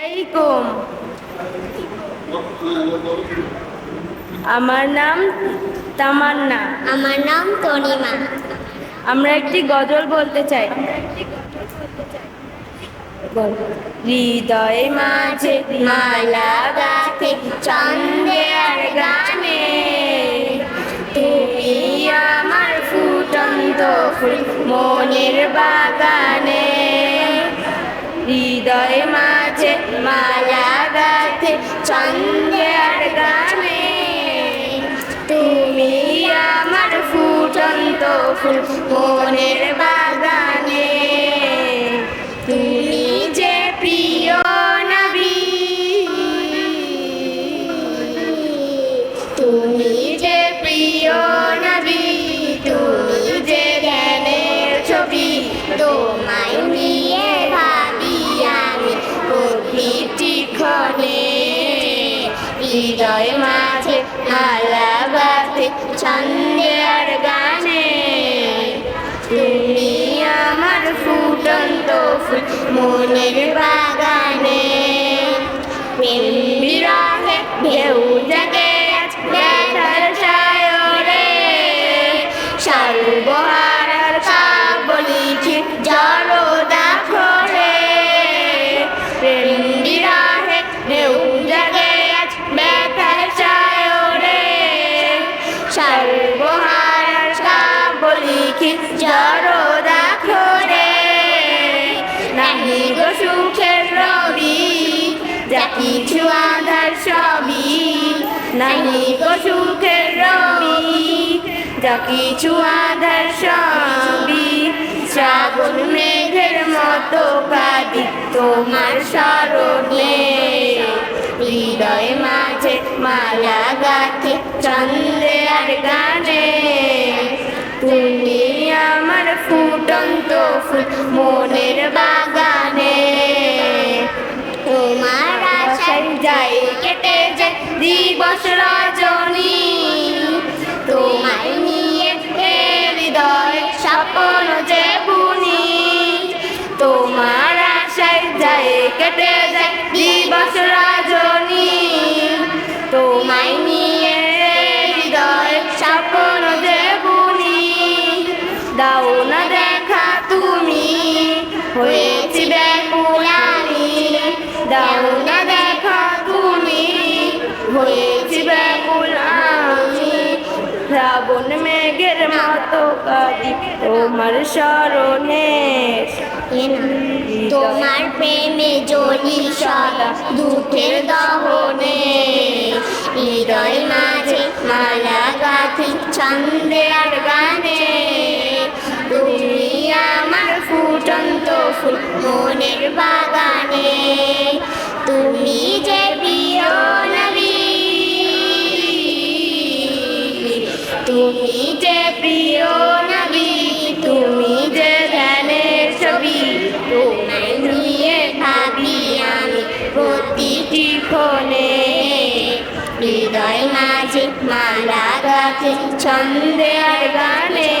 আলাইকুম। আমার নাম তামান্না। আমার নাম তনিমা। আমরা একটি গজল বলতে চাই। হৃদয় মাঝে মালা গাছে চন্দে আর গানে। তুমি আমার ফুটন্ত ফুল মনের বাগানে। হৃদয় মাঝে মালা গাছে গাথে আর গানে। তুমি আমার ফুটন্ত ফুল মনের বাগানে গাছে ছন্দে কাবলিছি জড়ো দাখরে। নাহি গো সুখের রবি, যা কিছু আধার সবই। নাহি গো সুখের রবি, যা কিছু আধার সবই। শ্রাবণ মেঘের মতো কাঁদি তোমার স্মরণে হৃদয় মাঝে মালা গাছে চন্দ্রে আর গানে। তুমি আমার ফুটন্ত ফুল মনের বাগানে। তোমার আশায় যাই কেটে যায় দিবস রজনী। হয়েছি ব্যাকুলানি দাও না দেখা তুমি, হয়েছি শ্রাবণ মেঘের মতো কাঁদি তোমার স্মরণে তোমার প্রেমে জ্বলি সদা দুঃখের দহনে। হৃদয় মাঝে মালা গাথি ছন্দে আর গানে ফুল মনের বাগানে, তুমি যে প্রিয় নবী তুমি যে প্রিয় নবী তুমি যে ধ্যানের ছবি, তোমায় নিয়ে ভাবি আমি হৃদয় মাঝে মালা গাছে, ছন্দে আর গানে।